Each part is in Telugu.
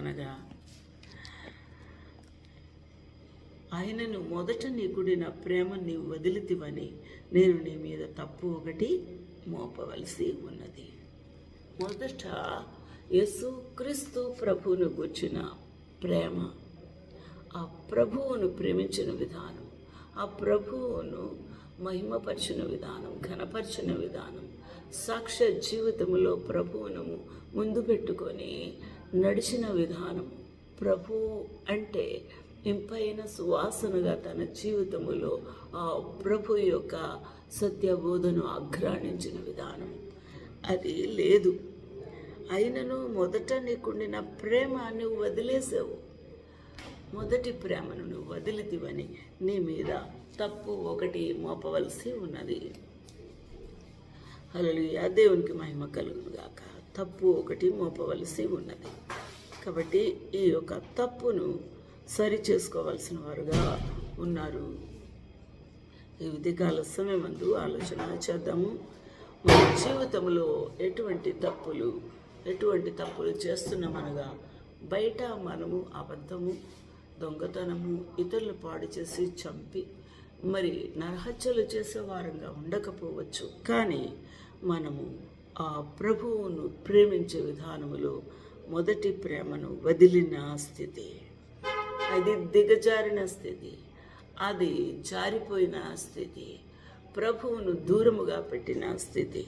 అనగా ఆయనను మొదట నీకుడిన ప్రేమ నీవు వదిలితివని నేను నీ మీద తప్పు ఒకటి మోపవలసి ఉన్నది. మొదట యేసు క్రీస్తు ప్రభువును గుర్చిన ప్రేమ ఆ ప్రభువును ప్రేమించిన విధానం ఆ ప్రభువును మహిమపరిచిన విధానం ఘనపరిచిన విధానం సాక్ష్య జీవితంలో ప్రభువును ముందు పెట్టుకొని నడిచిన విధానం. ప్రభు అంటే ఇంపైన సువాసనగా తన జీవితములో ఆ ప్రభు యొక్క సత్యబోధను అగ్రాణించిన విధానం. అది లేదు. అయినను మొదట నీకుండిన ప్రేమ నువ్వు వదిలేసావు మొదటి ప్రేమను నువ్వు వదిలితివని నీ మీద తప్పు ఒకటి మోపవలసి ఉన్నది. హల్లెలూయా. దేవునికి మహిమ కలుగునుగాక. తప్పు ఒకటి మోపవలసి ఉన్నది. కాబట్టి ఈ యొక్క తప్పును సరి చేసుకోవాల్సిన వారుగా ఉన్నారు. ఈ విధికాల సమయమందు ఆలోచన చేద్దాము. మన జీవితంలో ఎటువంటి తప్పులు ఎటువంటి తప్పులు చేస్తున్నామనగా బయట మనము అబద్ధము దొంగతనము ఇతరులు పాడు చేసి చంపి మరి నరహత్యలు చేసేవారంగా ఉండకపోవచ్చు. కానీ మనము ఆ ప్రభువును ప్రేమించే విధానములో మొదటి ప్రేమను వదిలిన స్థితి. అది దిగజారిన స్థితి. అది జారిపోయిన స్థితి. ప్రభువును దూరముగా పెట్టిన స్థితి.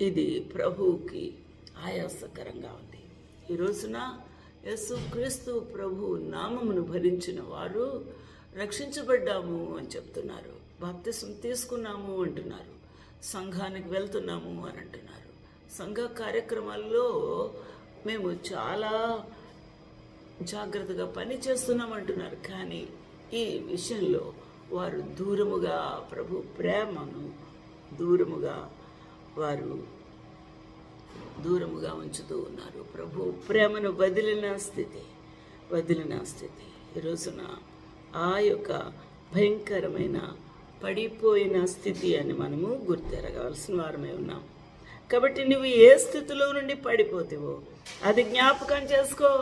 ఇది ప్రభువుకి ఆయాసకరంగా ఉంది. ఈ రోజున యస్సు క్రీస్తు ప్రభు నామమును భరించిన వారు రక్షించబడ్డాము అని చెప్తున్నారు. బాప్తిసం తీసుకున్నాము అంటున్నారు. సంఘానికి వెళ్తున్నాము అని అంటున్నారు. సంఘ కార్యక్రమాల్లో మేము చాలా జాగ్రత్తగా పని చేస్తున్నాం అంటున్నారు కానీ ఈ విషయంలో వారు దూరముగా ప్రభు ప్రేమను దూరముగా వారు దూరముగా ఉంచుతూ ఉన్నారు. ప్రభు ప్రేమను వదిలిన స్థితి వదిలిన స్థితి. ఈరోజున రోజున ఆ యొక్క భయంకరమైన పడిపోయిన స్థితి అని మనము గుర్తెరగవలసిన వారమే ఉన్నాం. కాబట్టి నువ్వు ఏ స్థితిలో నుండి పడిపోతావో అది జ్ఞాపకం చేసుకో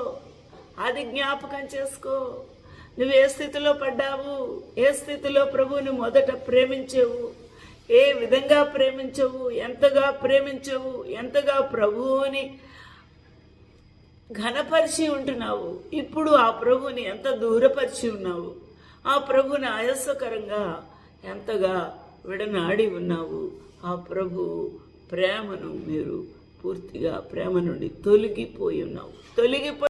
అది జ్ఞాపకం చేసుకో. నువ్వు ఏ స్థితిలో పడ్డావు ఏ స్థితిలో ప్రభువుని మొదట ప్రేమించేవు ఏ విధంగా ప్రేమించవు ఎంతగా ప్రేమించవు ఎంతగా ప్రభువుని ఘనపరిచి ఉంటున్నావు. ఇప్పుడు ఆ ప్రభుని ఎంత దూరపరిచి ఉన్నావు? ఆ ప్రభుని ఆయాసకరంగా ఎంతగా విడనాడి ఉన్నావు? ఆ ప్రభు ప్రేమను మీరు పూర్తిగా ప్రేమ నుండి తొలగిపోయి ఉన్నావు. తొలగిపోయి